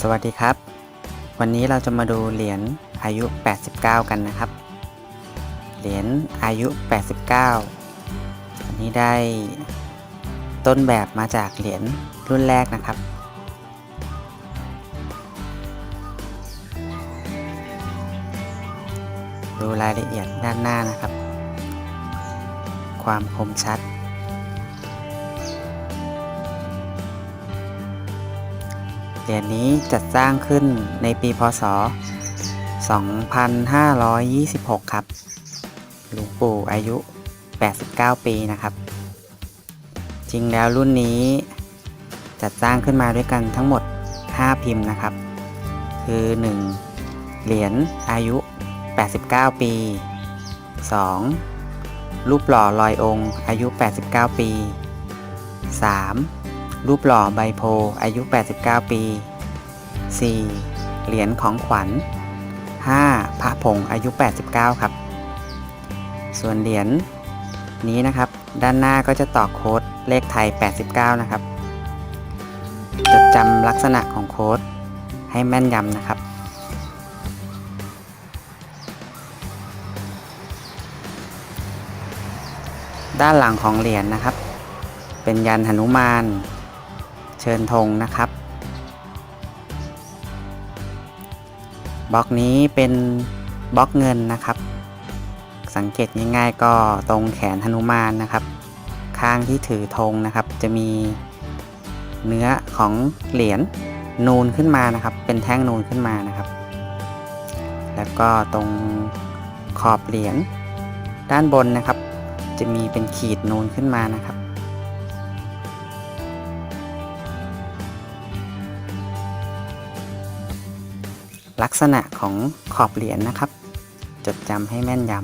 สวัสดีครับ วันนี้เราจะมาดูเหรียญอายุ 89 กันนะครับ เหรียญอายุ 89 อันนี้ได้ต้นแบบมาจากเหรียญรุ่นแรกนะครับ ดูรายละเอียดด้านหน้านะครับ ความคมชัด เหรียญนี้จัดสร้างขึ้นในปีพศ 2526 ครับ หลวงปู่อายุ 89 ปีนะครับ จริงแล้วรุ่นนี้จัดสร้างขึ้นมาด้วยกันทั้งหมด 5 พิมพ์นะครับ คือ 1. เหรียญอายุ 89 ปี 2. รูปหล่อลอยองค์อายุ 89 ปี 3. รูปหล่อใบโพอายุ 89 ปี 4. เหรียญของขวัญ 5. พระผงอายุ 89 ครับ ส่วนเหรียญนี้นะครับ ด้านหน้าก็จะต่อโค้ดเลขไทย 89 นะครับ จดจำลักษณะของโค้ดให้แม่นยำนะครับด้านหลังของเหรียญนะครับ เป็นยันหนุมาน เชิญธงนะครับบล็อกนี้เป็นบล็อกเงินนะครับ สังเกตง่ายๆก็ตรงแขนหนุมานนะครับ ข้างที่ถือธงนะครับ จะมีเนื้อของเหรียญนูนขึ้นมานะครับ เป็นแท่งนูนขึ้นมานะครับ แล้วก็ตรงขอบเหรียญด้านบนนะครับ จะมีเป็นขีดนูนขึ้นมานะครับ ลักษณะของขอบเหรียญนะครับ จดจำให้แม่นยำ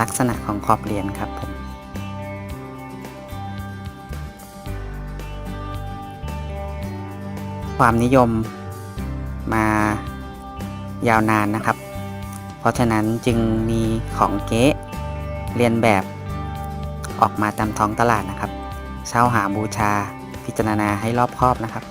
ลักษณะของขอบเหรียญครับผม ความนิยมมายาวนานนะครับ เพราะฉะนั้นจึงมีของเก๊เรียนแบบ ออกมาตามท้องตลาดนะครับ เช่าหาบูชา พิจารณาให้รอบคอบนะครับ